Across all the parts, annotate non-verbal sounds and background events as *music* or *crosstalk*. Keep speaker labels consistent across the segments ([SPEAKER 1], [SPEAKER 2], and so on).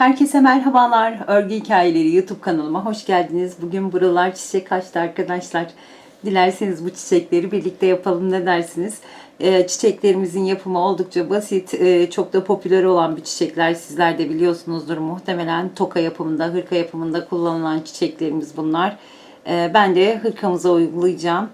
[SPEAKER 1] Herkese merhabalar. Örgü Hikayeleri YouTube kanalıma hoş geldiniz. Bugün buralar çiçek açtı arkadaşlar. Dilerseniz bu çiçekleri birlikte yapalım ne dersiniz? Ee, çiçeklerimizin yapımı oldukça basit, ee, çok da popüler olan bir çiçekler. Sizler de biliyorsunuzdur muhtemelen toka yapımında, hırka yapımında kullanılan çiçeklerimiz bunlar. Ee, ben de hırkamıza uygulayacağım.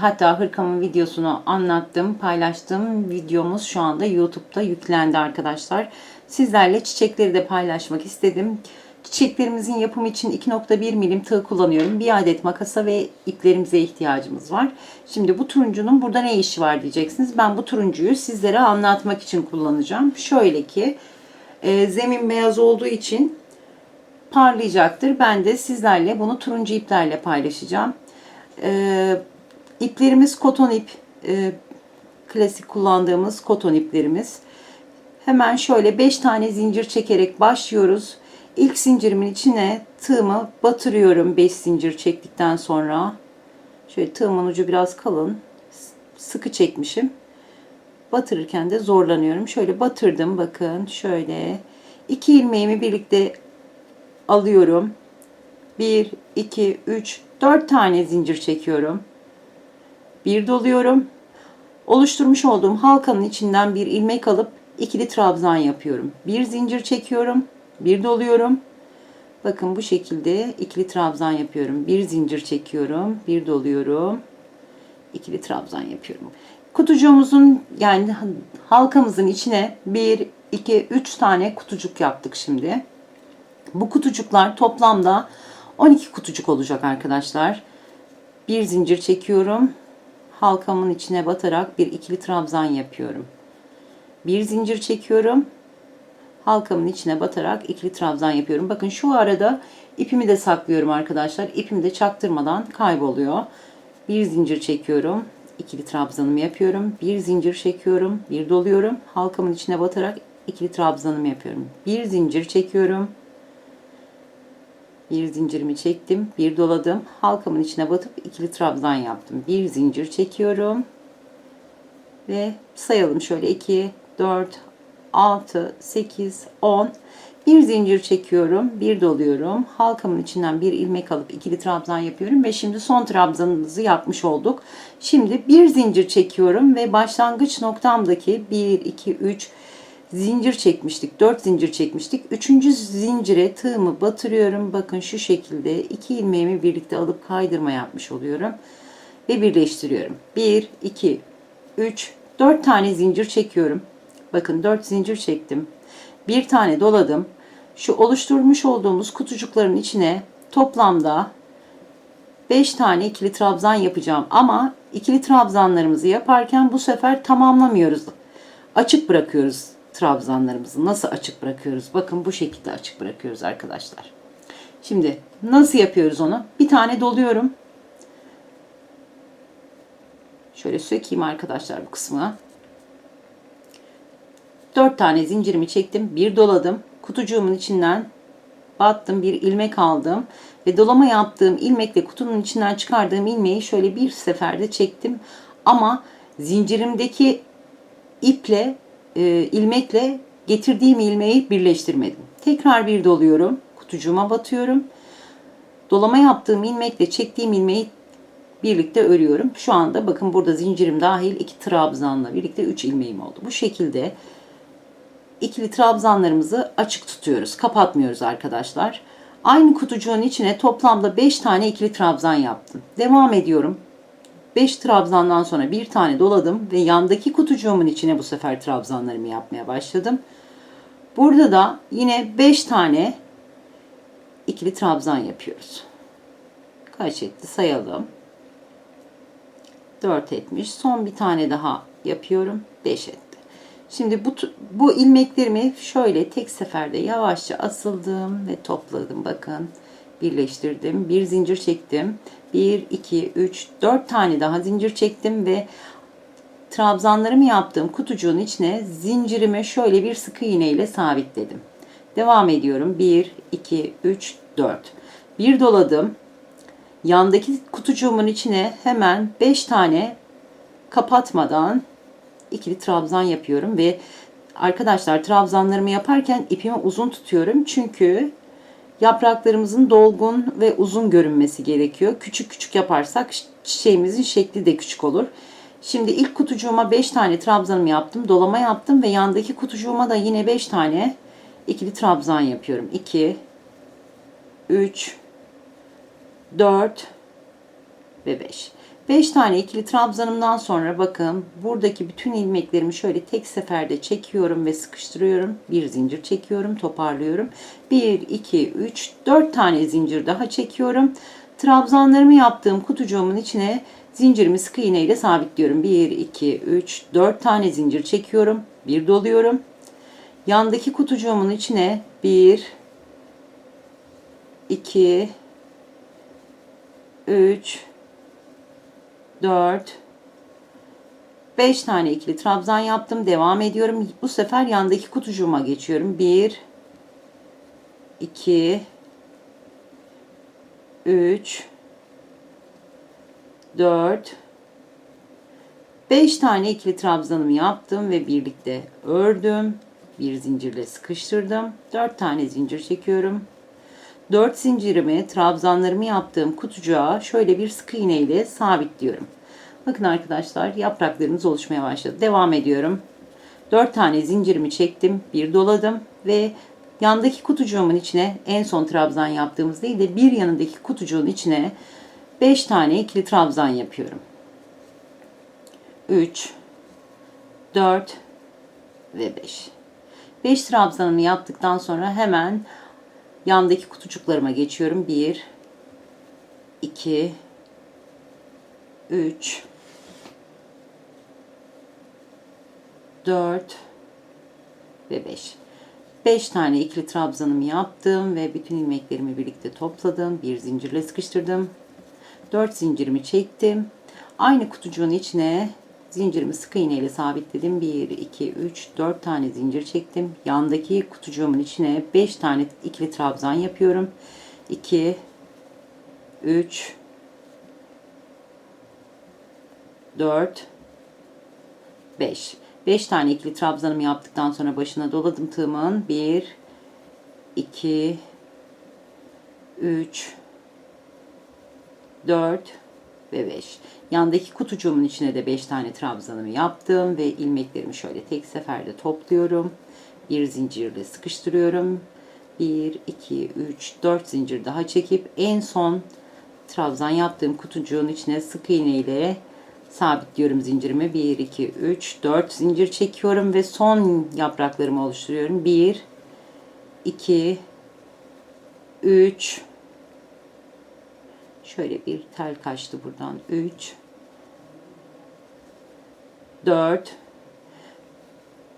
[SPEAKER 1] Hatta hırkamın videosunu anlattım, paylaştım. Videomuz şu anda YouTube'da yüklendi arkadaşlar. Sizlerle çiçekleri de paylaşmak istedim. Çiçeklerimizin yapımı için 2.1 milim tığ kullanıyorum. Bir adet makasa ve iplerimize ihtiyacımız var. Şimdi bu turuncunun burada ne işi var diyeceksiniz. Ben bu turuncuyu sizlere anlatmak için kullanacağım. Şöyle ki e, zemin beyaz olduğu için parlayacaktır. Ben de sizlerle bunu turuncu iplerle paylaşacağım. E, iplerimiz koton ip. E, klasik kullandığımız koton iplerimiz. Hemen şöyle 5 tane zincir çekerek başlıyoruz. İlk zincirimin içine tığımı batırıyorum 5 zincir çektikten sonra. Şöyle tığımın ucu biraz kalın. Sıkı çekmişim. Batırırken de zorlanıyorum. Şöyle batırdım bakın şöyle. iki ilmeğimi birlikte alıyorum. 1, 2, 3, 4 tane zincir çekiyorum. Bir doluyorum. Oluşturmuş olduğum halkanın içinden bir ilmek alıp ikili trabzan yapıyorum. Bir zincir çekiyorum. Bir doluyorum. Bakın bu şekilde ikili trabzan yapıyorum. Bir zincir çekiyorum. Bir doluyorum. ikili trabzan yapıyorum. Kutucuğumuzun yani halkamızın içine 1, 2, 3 tane kutucuk yaptık şimdi. Bu kutucuklar toplamda 12 kutucuk olacak arkadaşlar. Bir zincir çekiyorum. Halkamın içine batarak bir ikili trabzan yapıyorum. Bir zincir çekiyorum. Halkamın içine batarak ikili trabzan yapıyorum. Bakın şu arada ipimi de saklıyorum arkadaşlar. İpimi de çaktırmadan kayboluyor. Bir zincir çekiyorum. ikili trabzanımı yapıyorum. Bir zincir çekiyorum. Bir doluyorum. Halkamın içine batarak ikili trabzanımı yapıyorum. Bir zincir çekiyorum. Bir zincirimi çektim. Bir doladım. Halkamın içine batıp ikili trabzan yaptım. Bir zincir çekiyorum. Ve sayalım şöyle 2, 4, 6, 8, 10. Bir zincir çekiyorum, bir doluyorum. Halkamın içinden bir ilmek alıp ikili trabzan yapıyorum ve şimdi son trabzanımızı yapmış olduk. Şimdi bir zincir çekiyorum ve başlangıç noktamdaki 1, 2, 3 zincir çekmiştik. 4 zincir çekmiştik. Üçüncü zincire tığımı batırıyorum. Bakın şu şekilde iki ilmeğimi birlikte alıp kaydırma yapmış oluyorum. Ve birleştiriyorum. 1, 2, 3, 4 tane zincir çekiyorum. Bakın 4 zincir çektim. Bir tane doladım. Şu oluşturmuş olduğumuz kutucukların içine toplamda 5 tane ikili trabzan yapacağım. Ama ikili trabzanlarımızı yaparken bu sefer tamamlamıyoruz. Açık bırakıyoruz trabzanlarımızı. Nasıl açık bırakıyoruz? Bakın bu şekilde açık bırakıyoruz arkadaşlar. Şimdi nasıl yapıyoruz onu? Bir tane doluyorum. Şöyle sökeyim arkadaşlar bu kısmı. 4 tane zincirimi çektim. Bir doladım. Kutucuğumun içinden battım. Bir ilmek aldım. Ve dolama yaptığım ilmekle kutunun içinden çıkardığım ilmeği şöyle bir seferde çektim. Ama zincirimdeki iple, e, ilmekle getirdiğim ilmeği birleştirmedim. Tekrar bir doluyorum. Kutucuğuma batıyorum. Dolama yaptığım ilmekle çektiğim ilmeği birlikte örüyorum. Şu anda bakın burada zincirim dahil iki trabzanla birlikte 3 ilmeğim oldu. Bu şekilde ikili trabzanlarımızı açık tutuyoruz. Kapatmıyoruz arkadaşlar. Aynı kutucuğun içine toplamda 5 tane ikili trabzan yaptım. Devam ediyorum. 5 trabzandan sonra bir tane doladım ve yandaki kutucuğumun içine bu sefer trabzanlarımı yapmaya başladım. Burada da yine 5 tane ikili trabzan yapıyoruz. Kaç etti sayalım. 4 etmiş. Son bir tane daha yapıyorum. 5 etti. Şimdi bu, bu ilmeklerimi şöyle tek seferde yavaşça asıldım ve topladım. Bakın birleştirdim. Bir zincir çektim. 1, 2, 3, 4 tane daha zincir çektim ve trabzanlarımı yaptığım kutucuğun içine zincirimi şöyle bir sıkı iğne ile sabitledim. Devam ediyorum. 1, 2, 3, 4. Bir doladım. Yandaki kutucuğumun içine hemen 5 tane kapatmadan ikili trabzan yapıyorum ve arkadaşlar trabzanlarımı yaparken ipimi uzun tutuyorum. Çünkü yapraklarımızın dolgun ve uzun görünmesi gerekiyor. Küçük küçük yaparsak çiçeğimizin şekli de küçük olur. Şimdi ilk kutucuğuma 5 tane trabzanımı yaptım. Dolama yaptım ve yandaki kutucuğuma da yine 5 tane ikili trabzan yapıyorum. 2 3 4 ve 5. 5 tane ikili trabzanımdan sonra bakın buradaki bütün ilmeklerimi şöyle tek seferde çekiyorum ve sıkıştırıyorum. Bir zincir çekiyorum, toparlıyorum. 1, 2, 3, 4 tane zincir daha çekiyorum. Trabzanlarımı yaptığım kutucuğumun içine zincirimi sık iğne ile sabitliyorum. 1, 2, 3, 4 tane zincir çekiyorum. Bir doluyorum. Yandaki kutucuğumun içine 1, 2, 3, 4, 5 tane ikili trabzan yaptım. Devam ediyorum. Bu sefer yandaki kutucuğuma geçiyorum. 1, 2, 3, 4, 5 tane ikili trabzanımı yaptım ve birlikte ördüm. Bir zincirle sıkıştırdım. 4 tane zincir çekiyorum. 4 zincirimi trabzanlarımı yaptığım kutucuğa şöyle bir sık iğne ile sabitliyorum. Bakın arkadaşlar yapraklarımız oluşmaya başladı. Devam ediyorum. 4 tane zincirimi çektim. Bir doladım ve yandaki kutucuğumun içine en son trabzan yaptığımız değil de bir yanındaki kutucuğun içine 5 tane ikili trabzan yapıyorum. 3 4 ve 5. 5 trabzanımı yaptıktan sonra hemen Yandaki kutucuklarıma geçiyorum. 1 2 3 4 ve 5. 5 tane ikili trabzanımı yaptım ve bütün ilmeklerimi birlikte topladım. Bir zincirle sıkıştırdım. 4 zincirimi çektim. Aynı kutucuğun içine Zincirimi sık iğne ile sabitledim. 1, 2, 3, 4 tane zincir çektim. Yandaki kutucuğumun içine 5 tane ikili trabzan yapıyorum. 2, 3, 4, 5. 5 tane ikili trabzanımı yaptıktan sonra başına doladım tığımın. 1, 2, 3, 4 ve 5. Yandaki kutucuğumun içine de 5 tane trabzanımı yaptım ve ilmeklerimi şöyle tek seferde topluyorum. Bir zincirle sıkıştırıyorum. 1, 2, 3, 4 zincir daha çekip en son trabzan yaptığım kutucuğun içine sık iğne ile sabitliyorum zincirimi. 1, 2, 3, 4 zincir çekiyorum ve son yapraklarımı oluşturuyorum. 1, 2, 3, Şöyle bir tel kaçtı buradan. 3 4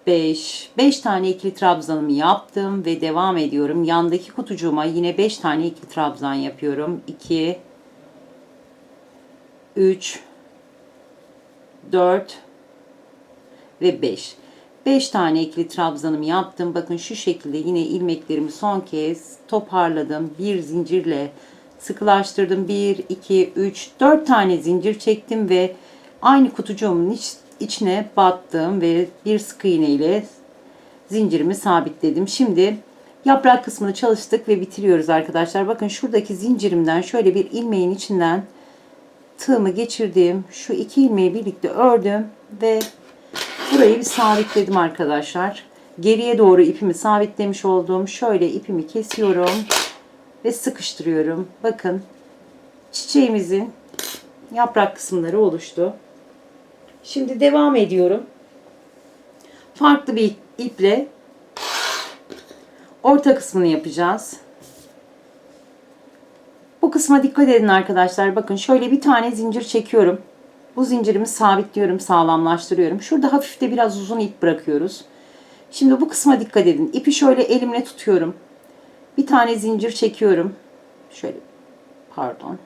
[SPEAKER 1] 5 5 tane ikili trabzanımı yaptım ve devam ediyorum. Yandaki kutucuğuma yine 5 tane ikili trabzan yapıyorum. 2 3 4 ve 5. 5 tane ikili trabzanımı yaptım. Bakın şu şekilde yine ilmeklerimi son kez toparladım. Bir zincirle sıkılaştırdım. 1, 2, 3, 4 tane zincir çektim ve aynı kutucuğumun iç, içine battım ve bir sık iğne ile zincirimi sabitledim. Şimdi yaprak kısmını çalıştık ve bitiriyoruz arkadaşlar. Bakın şuradaki zincirimden şöyle bir ilmeğin içinden tığımı geçirdim. Şu iki ilmeği birlikte ördüm ve burayı bir sabitledim arkadaşlar. Geriye doğru ipimi sabitlemiş oldum. Şöyle ipimi kesiyorum ve sıkıştırıyorum. Bakın çiçeğimizin yaprak kısımları oluştu. Şimdi devam ediyorum. Farklı bir iple orta kısmını yapacağız. Bu kısma dikkat edin arkadaşlar. Bakın şöyle bir tane zincir çekiyorum. Bu zincirimi sabitliyorum, sağlamlaştırıyorum. Şurada hafif de biraz uzun ip bırakıyoruz. Şimdi bu kısma dikkat edin. İpi şöyle elimle tutuyorum. Bir tane zincir çekiyorum. Şöyle pardon.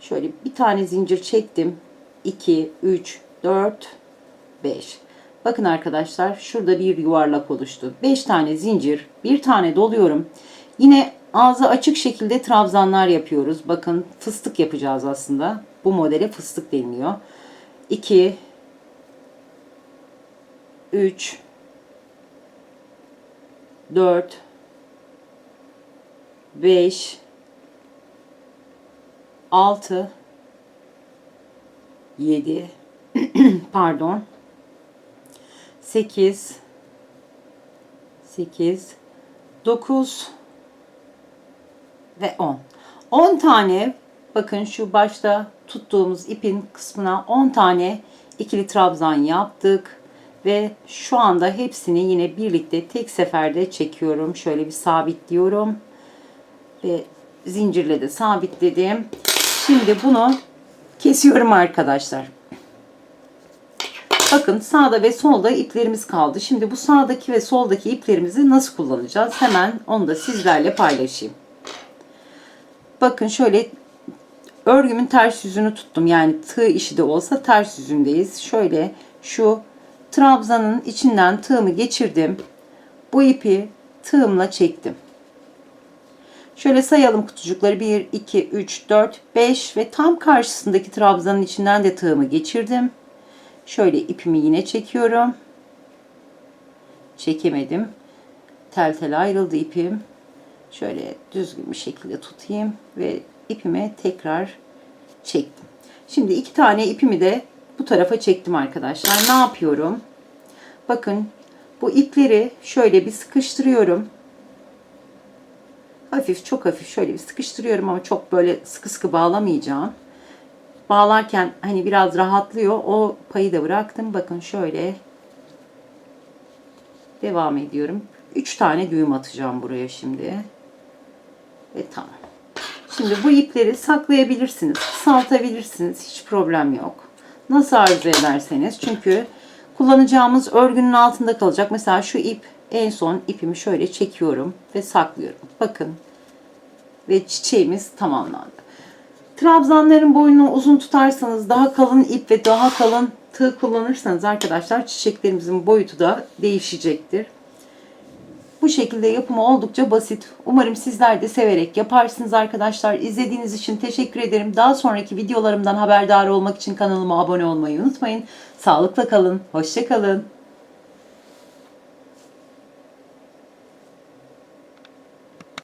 [SPEAKER 1] Şöyle bir tane zincir çektim. 2, 3, 4, 5. Bakın arkadaşlar şurada bir yuvarlak oluştu. 5 tane zincir, bir tane doluyorum. Yine ağzı açık şekilde trabzanlar yapıyoruz. Bakın fıstık yapacağız aslında. Bu modele fıstık deniliyor. 2 3 4 5 6 7 *clears throat* pardon 8 8 9 ve 10. 10 tane bakın şu başta tuttuğumuz ipin kısmına 10 tane ikili trabzan yaptık ve şu anda hepsini yine birlikte tek seferde çekiyorum. Şöyle bir sabitliyorum ve zincirle de sabitledim. Şimdi bunu kesiyorum arkadaşlar. Bakın sağda ve solda iplerimiz kaldı. Şimdi bu sağdaki ve soldaki iplerimizi nasıl kullanacağız? Hemen onu da sizlerle paylaşayım. Bakın şöyle örgümün ters yüzünü tuttum. Yani tığ işi de olsa ters yüzündeyiz. Şöyle şu trabzanın içinden tığımı geçirdim. Bu ipi tığımla çektim. Şöyle sayalım kutucukları. 1, 2, 3, 4, 5 ve tam karşısındaki trabzanın içinden de tığımı geçirdim. Şöyle ipimi yine çekiyorum. Çekemedim. Tel tel ayrıldı ipim. Şöyle düzgün bir şekilde tutayım ve ipimi tekrar çektim. Şimdi iki tane ipimi de bu tarafa çektim arkadaşlar. Ne yapıyorum? Bakın bu ipleri şöyle bir sıkıştırıyorum. Hafif çok hafif şöyle bir sıkıştırıyorum ama çok böyle sıkı sıkı bağlamayacağım. Bağlarken hani biraz rahatlıyor. O payı da bıraktım. Bakın şöyle devam ediyorum. 3 tane düğüm atacağım buraya şimdi. Ve tamam. Şimdi bu ipleri saklayabilirsiniz, kısaltabilirsiniz. Hiç problem yok. Nasıl arzu ederseniz. Çünkü kullanacağımız örgünün altında kalacak. Mesela şu ip en son ipimi şöyle çekiyorum ve saklıyorum. Bakın. Ve çiçeğimiz tamamlandı. Trabzanların boynunu uzun tutarsanız daha kalın ip ve daha kalın tığ kullanırsanız arkadaşlar çiçeklerimizin boyutu da değişecektir. Bu şekilde yapımı oldukça basit. Umarım sizler de severek yaparsınız arkadaşlar. İzlediğiniz için teşekkür ederim. Daha sonraki videolarımdan haberdar olmak için kanalıma abone olmayı unutmayın. Sağlıkla kalın, hoşça kalın.